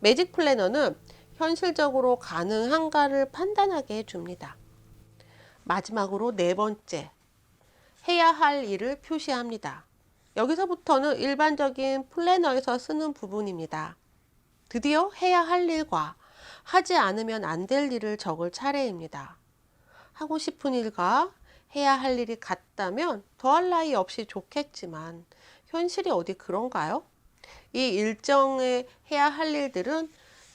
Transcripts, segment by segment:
매직 플래너는 현실적으로 가능한가를 판단하게 해줍니다. 마지막으로 네 번째, 해야 할 일을 표시합니다. 여기서부터는 일반적인 플래너에서 쓰는 부분입니다. 드디어 해야 할 일과 하지 않으면 안 될 일을 적을 차례입니다. 하고 싶은 일과 해야 할 일이 같다면 더할 나위 없이 좋겠지만 현실이 어디 그런가요? 이 일정에 해야 할 일들은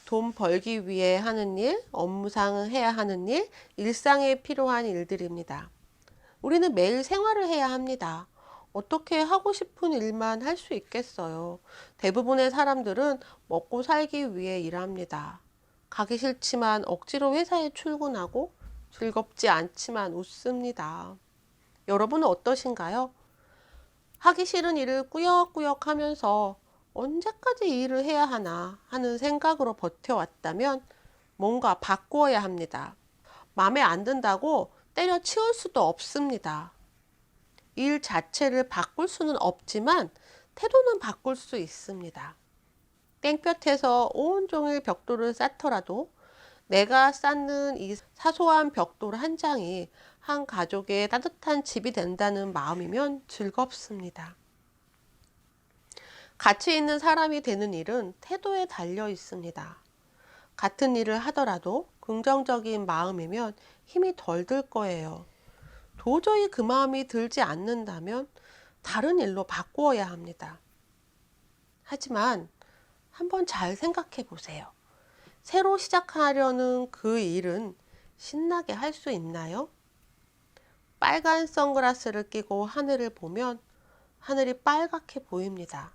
돈 벌기 위해 하는 일, 업무상 해야 하는 일, 일상에 필요한 일들입니다. 우리는 매일 생활을 해야 합니다. 어떻게 하고 싶은 일만 할 수 있겠어요? 대부분의 사람들은 먹고 살기 위해 일합니다. 가기 싫지만 억지로 회사에 출근하고 즐겁지 않지만 웃습니다. 여러분은 어떠신가요? 하기 싫은 일을 꾸역꾸역 하면서 언제까지 이 일을 해야 하나 하는 생각으로 버텨왔다면 뭔가 바꾸어야 합니다. 마음에 안 든다고 때려치울 수도 없습니다. 일 자체를 바꿀 수는 없지만 태도는 바꿀 수 있습니다. 땡볕에서 온종일 벽돌을 쌓더라도 내가 쌓는 이 사소한 벽돌 한 장이 한 가족의 따뜻한 집이 된다는 마음이면 즐겁습니다. 가치 있는 사람이 되는 일은 태도에 달려 있습니다. 같은 일을 하더라도 긍정적인 마음이면 힘이 덜 들 거예요. 도저히 그 마음이 들지 않는다면 다른 일로 바꾸어야 합니다. 하지만 한번 잘 생각해 보세요. 새로 시작하려는 그 일은 신나게 할 수 있나요? 빨간 선글라스를 끼고 하늘을 보면 하늘이 빨갛게 보입니다.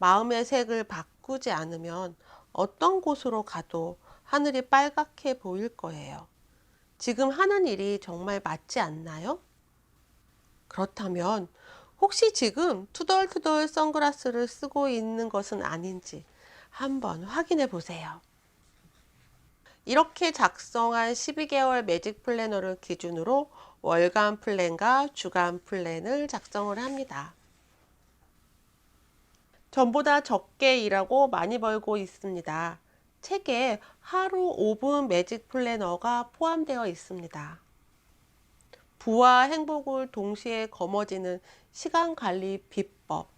마음의 색을 바꾸지 않으면 어떤 곳으로 가도 하늘이 빨갛게 보일 거예요. 지금 하는 일이 정말 맞지 않나요? 그렇다면 혹시 지금 투덜투덜 선글라스를 쓰고 있는 것은 아닌지 한번 확인해 보세요. 이렇게 작성한 12개월 매직 플래너를 기준으로 월간 플랜과 주간 플랜을 작성을 합니다. 전보다 적게 일하고 많이 벌고 있습니다. 책에 하루 5분 매직 플래너가 포함되어 있습니다. 부와 행복을 동시에 거머쥐는 시간 관리 비법.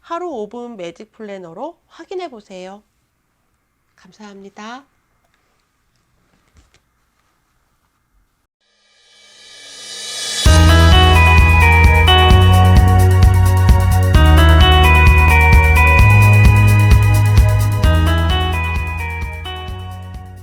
하루 5분 매직 플래너로 확인해 보세요. 감사합니다.